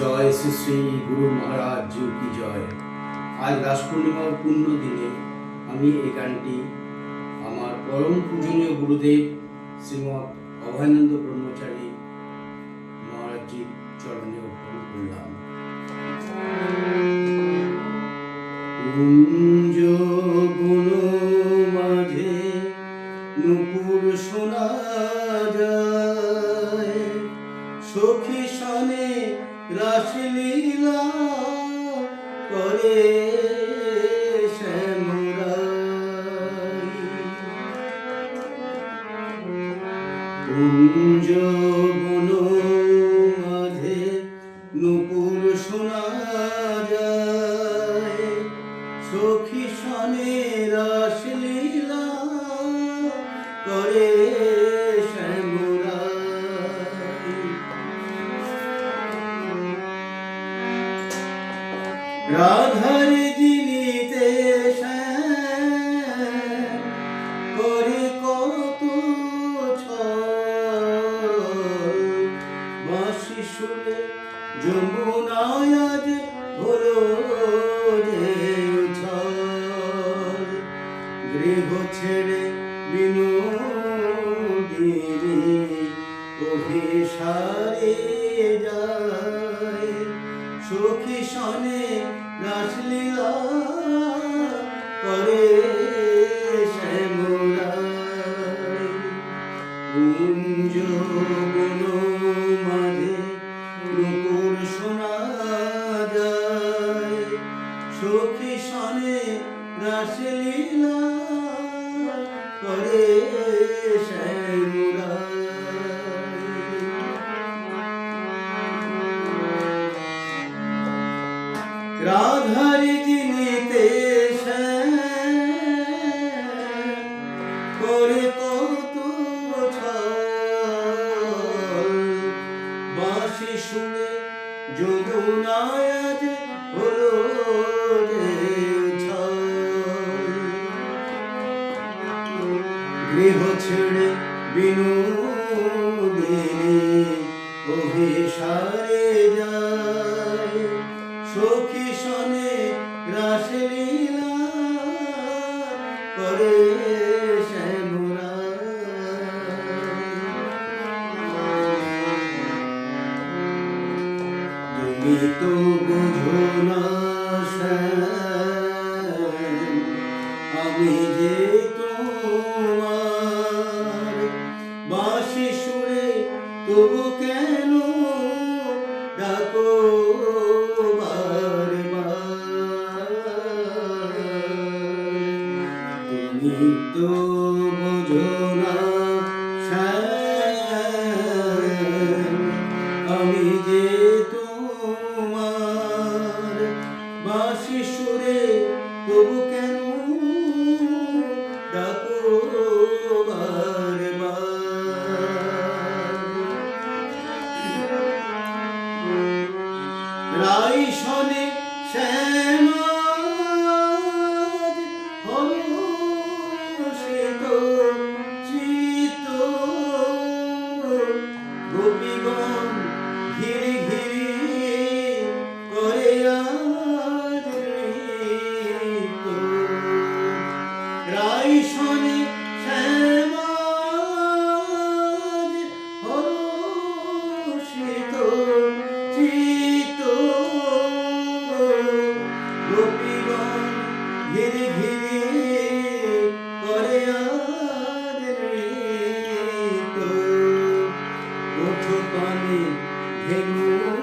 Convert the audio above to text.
জয় শ্রী শ্রী গুরু মহারাজ জিউ কি জয়। আজ রাস পূর্ণিমার পূর্ণ দিনে আমি এই গানটি আমার পরম পূজনীয় গুরুদেব শ্রীমৎ অভয়ানন্দ ব্রহ্মচারী মহারাজজির চরণে অর্পণ করলাম। রাসলীলা করে কুঞ্জ বন মাঝে নুপুর শোনা রাধার জিনিতে করে কত বাঁশি সুরে যমুনায় হলো যে গৃহ ছেড়ে বিনোদিনী অভিসারে যায়। সখী সনে যমুনায় হলো গৃহ ছেড়ে বিনোদিনী অভিসারে যায়। সখী সনে রাসলীলা করে তুমি তো বুঝো না আমি যে তোমার বাঁশি সুরে তবু কেন ডাকো তুমি তো বোঝো না আমি যে তোমার ওঠো পানে ভেঙো